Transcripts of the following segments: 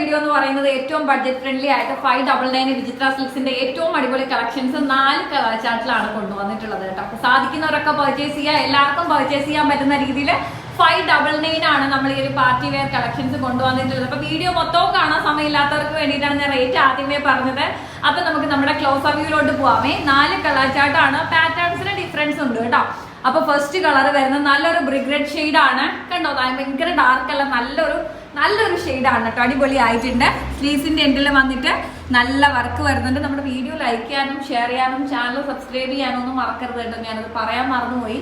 Video എന്ന് പറയുന്നത് ഏറ്റവും ബഡ്ജറ്റ് ഫ്രണ്ട്ലി ആയിട്ട് ഫൈവ് ഡബിൾ നയൻ വിചിത്ര സിൽക്സിന്റെ ഏറ്റവും അടിപൊളി കളക്ഷൻസ് നാല് കളർ ചാർട്ടിലാണ് കൊണ്ടുവന്നിട്ടുള്ളത് കേട്ടോ. അപ്പൊ സാധിക്കുന്നവരൊക്കെ പർച്ചേസ് ചെയ്യുക എല്ലാവർക്കും പർച്ചേസ് ചെയ്യാൻ പറ്റുന്ന രീതിയിൽ ഫൈവ് ഡബിൾ നയൻ ആണ് നമ്മൾ ഈ ഒരു പാർട്ടി വെയർ കളക്ഷൻസ് കൊണ്ടുവന്നിട്ടുള്ളത്. അപ്പൊ വീഡിയോ മൊത്തവും കാണാൻ സമയമില്ലാത്തവർക്ക് വേണ്ടിയിട്ടാണ് ഞാൻ റേറ്റ് ആദ്യമേ പറഞ്ഞത്. അപ്പൊ നമുക്ക് നമ്മുടെ ക്ലോസ് അവ്യൂലോട്ട് പോവാമേ. നാല് കളർ ചാർട്ടാണ് പാറ്റേൺസിന് ഡിഫറൻസ് ഉണ്ട് കേട്ടോ. അപ്പൊ ഫസ്റ്റ് കളർ വരുന്നത് നല്ലൊരു ബ്രിഗ്രഡ് ഷെയ്ഡ് ആണ്. കണ്ടോ? ഭയങ്കര ഡാർക്ക് അല്ല നല്ലൊരു നല്ലൊരു ഷെയ്ഡാണ് കേട്ടോ. അടിപൊളി ആയിട്ടുണ്ട് സ്ലീവ്സിന്റെ എൻഡിൽ വന്നിട്ട് നല്ല വർക്ക് വരുന്നുണ്ട്. നമ്മുടെ വീഡിയോ ലൈക്ക് ചെയ്യാനും ഷെയർ ചെയ്യാനും ചാനൽ സബ്സ്ക്രൈബ് ചെയ്യാനും ഒന്നും മറക്കരുത് കേട്ടോ. ഞാനത് പറയാൻ മറന്നുപോയി.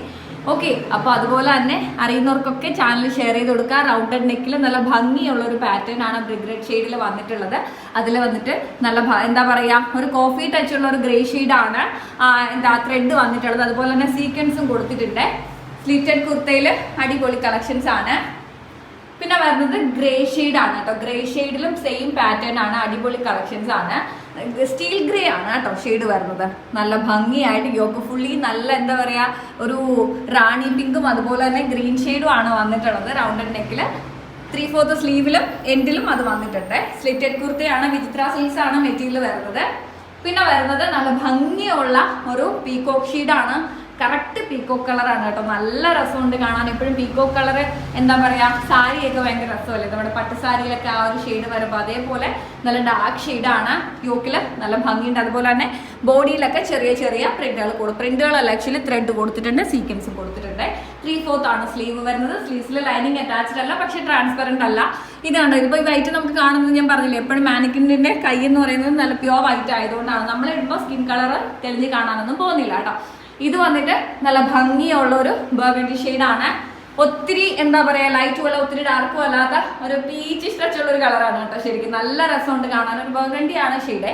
ഓക്കെ അപ്പൊ അതുപോലെ തന്നെ അറിയുന്നവർക്കൊക്കെ ചാനൽ ഷെയർ ചെയ്ത് കൊടുക്കുക. റൗണ്ടഡ് നെക്കിൽ നല്ല ഭംഗിയുള്ള ഒരു പാറ്റേൺ ആണ് ബ്രിഗ്രേഡ് ഷെയ്ഡിൽ വന്നിട്ടുള്ളത്. അതിൽ വന്നിട്ട് നല്ല എന്താ പറയാ ഒരു കോഫി ടച്ച് ഉള്ള ഒരു ഗ്രേ ആണ് എന്താ ത്രെഡ് വന്നിട്ടുള്ളത്. അതുപോലെ തന്നെ സീക്വൻസും കൊടുത്തിട്ടുണ്ട്. സ്ലിറ്റഡ് കുർത്തയിൽ അടിപൊളി കളക്ഷൻസ് ആണ്. പിന്നെ വരുന്നത് ഗ്രേ ഷെയ്ഡ് ആണ് കേട്ടോ. ഗ്രേ ഷെയ്ഡിലും സെയിം പാറ്റേൺ ആണ് അടിപൊളി കളക്ഷൻസ് ആണ്. സ്റ്റീൽ ഗ്രേ ആണ് കേട്ടോ ഷെയ്ഡ് വരുന്നത്. നല്ല ഭംഗിയായിട്ട് യോക്ക് ഫുള്ളി നല്ല എന്താ പറയാ ഒരു റാണി പിങ്കും അതുപോലെ തന്നെ ഗ്രീൻ ഷെയ്ഡും ആണ് വന്നിട്ടുള്ളത്. റൗണ്ടഡ് നെക്കിൽ ത്രീ ഫോർത്ത് സ്ലീവിലും എൻഡിലും അത് വന്നിട്ടുണ്ട്. സ്ലിറ്റഡ് കുർത്തയാണ് വിചിത്ര സിൽസ് ആണ് മെറ്റീരിയൽ വരുന്നത്. പിന്നെ വരുന്നത് നല്ല ഭംഗിയുള്ള ഒരു പീകോക്ക് ഷീഡാണ് കറക്റ്റ് പീകോക്ക് കളറാണ് കേട്ടോ. നല്ല രസമുണ്ട് കാണാൻ. എപ്പോഴും പീക്കോ കളർ എന്താ പറയാ സാരിയൊക്കെ ഭയങ്കര രസമല്ലേ? നമ്മുടെ പട്ട് സാരിയിലൊക്കെ ആ ഒരു ഷെയ്ഡ് വരുമ്പോൾ അതേപോലെ നല്ല ഡാർക്ക് ഷെയ്ഡാണ് യോക്കിൽ നല്ല ഭംഗിയുണ്ട്. അതുപോലെ തന്നെ ബോഡിയിലൊക്കെ ചെറിയ ചെറിയ പ്രിന്റുകൾ കൊടുക്കും പ്രിന്റുകളല്ല ആക്ച്വലി ത്രെഡ് കൊടുത്തിട്ടുണ്ട് സീക്വൻസും കൊടുത്തിട്ടുണ്ട്. ത്രീ ഫോർത്ത് ആണ് സ്ലീവ് വരുന്നത്. സ്ലീവ്സിൽ ലൈനിങ് അറ്റാച്ച്ഡ് അല്ല പക്ഷെ ട്രാൻസ്പെറന്റ് അല്ല. ഇതാണ് ഇതിപ്പോൾ ഈ വൈറ്റ് നമുക്ക് കാണുന്നത് ഞാൻ പറഞ്ഞില്ലേ എപ്പോഴും മാനിക്കിന്റെ കൈ എന്ന് പറയുന്നത് നല്ല പ്യോർ വൈറ്റ് ആയതുകൊണ്ടാണ്. നമ്മൾ സ്കിൻ കളർ തെളിഞ്ഞ് കാണാനൊന്നും പോകുന്നില്ല കേട്ടോ. ഇത് വന്നിട്ട് നല്ല ഭംഗിയുള്ള ഒരു ബർഗണ്ടി ഷെയ്ഡാണ് ഒത്തിരി എന്താ പറയാ ലൈറ്റും അല്ല ഒത്തിരി ഡാർക്കും അല്ലാത്ത ഒരു പീച്ച് സ്ട്രെച്ചുള്ള ഒരു കളറാണ് കേട്ടോ ശരിക്കും. നല്ല രസമുണ്ട് കാണാൻ. ഒരു ബർഗണ്ടിയാണ് ഷെയ്ഡ്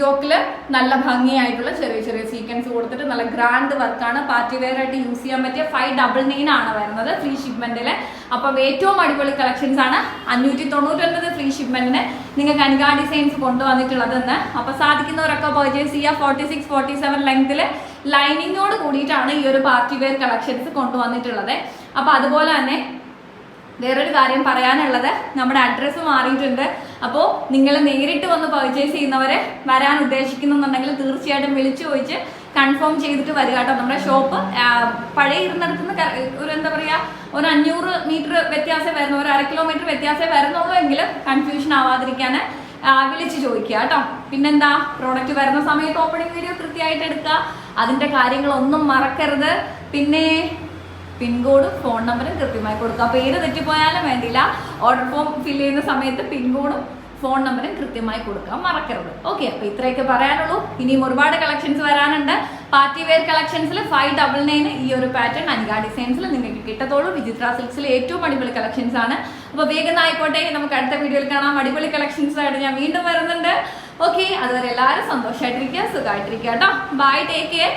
യോക്കിൽ നല്ല ഭംഗിയായിട്ടുള്ള ചെറിയ ചെറിയ സീക്വൻസ് കൊടുത്തിട്ട് നല്ല ഗ്രാൻഡ് വർക്കാണ് പാർട്ടി വെയർ ആയിട്ട് യൂസ് ചെയ്യാൻ പറ്റിയ ഫൈവ് ഡബിൾ നയൻ ആണ് വരുന്നത് ഫ്രീ ഷിപ്മെന്റിൽ അപ്പം ഏറ്റവും അടിപൊളി കളക്ഷൻസ് ആണ് അഞ്ഞൂറ്റി തൊണ്ണൂറ്റൊൻപത് ഫ്രീ ഷിപ്മെന്റിന് നിങ്ങൾക്ക് അനുഗാ ഡിസൈൻസ് കൊണ്ടുവന്നിട്ടുള്ളതെന്ന് അപ്പൊ സാധിക്കുന്നവരൊക്കെ പർച്ചേസ് ചെയ്യുക. ഫോർട്ടി സിക്സ് ഫോർട്ടി സെവൻ ലെങ്ത്തിൽ ലൈനിങ്ങോട് കൂടിയിട്ടാണ് ഈ ഒരു പാർട്ടി വെയർ കളക്ഷൻസ് കൊണ്ടുവന്നിട്ടുള്ളത്. അപ്പൊ അതുപോലെ തന്നെ വേറൊരു കാര്യം പറയാനുള്ളത് നമ്മുടെ അഡ്രസ്സ് മാറിയിട്ടുണ്ട്. അപ്പോൾ നിങ്ങൾ നേരിട്ട് വന്ന് പർച്ചേസ് ചെയ്യുന്നവരെ വരാൻ ഉദ്ദേശിക്കുന്നുണ്ടെങ്കിൽ തീർച്ചയായിട്ടും വിളിച്ചു ചോദിച്ച് കൺഫേം ചെയ്തിട്ട് വരിക കേട്ടോ. നമ്മുടെ ഷോപ്പ് പഴയ ഇരുന്നിടത്തുനിന്ന് നിന്ന് ഒരു എന്താ പറയുക ഒരു അഞ്ഞൂറ് മീറ്റർ വ്യത്യാസം വരുന്നു ഒരു അര കിലോമീറ്റർ വ്യത്യാസമേ വരുന്നുള്ളൂ എങ്കിലും കൺഫ്യൂഷൻ ആവാതിരിക്കാൻ വിളിച്ച് ചോദിക്കുക കേട്ടോ. പിന്നെന്താ പ്രോഡക്റ്റ് വരുന്ന സമയത്ത് ഓപ്പണിംഗ് വീഡിയോ കൃത്യമായിട്ട് എടുക്കുക. അതിന്റെ കാര്യങ്ങളൊന്നും മറക്കരുത്. പിന്നെ പിൻകോഡും ഫോൺ നമ്പറും കൃത്യമായി കൊടുക്കുക പേര് തെറ്റിപ്പോയാലും വേണ്ടിയില്ല. ഓർഡർ ഫോം ഫില്ല് ചെയ്യുന്ന സമയത്ത് പിൻകോഡും ഫോൺ നമ്പറും കൃത്യമായി കൊടുക്കാൻ മറക്കരുത്. ഓക്കെ അപ്പൊ ഇത്രയൊക്കെ പറയാനുള്ളൂ. ഇനിയും ഒരുപാട് കളക്ഷൻസ് വരാനുണ്ട്. പാർട്ടി വെയർ കളക്ഷൻസിൽ ഫൈവ് ഡബിൾ നയൻ ഈ ഒരു പാറ്റേൺ അനിക ഡിസൈൻസിൽ നിങ്ങൾക്ക് കിട്ടത്തോളൂ. വിചിത്ര സിൽക്സിൽ ഏറ്റവും അടിപൊളി കളക്ഷൻസ് ആണ്. അപ്പൊ വേഗം ആയിക്കോട്ടെ. നമുക്ക് അടുത്ത വീഡിയോയിൽ കാണാം. അടിപൊളി കളക്ഷൻസ് ആയിട്ട് ഞാൻ വീണ്ടും വരുന്നുണ്ട്. ഓക്കെ അതുവരെ എല്ലാവരും സന്തോഷമായിട്ടിരിക്കുക സുഖമായിട്ടിരിക്കുക കേട്ടോ. Bye take care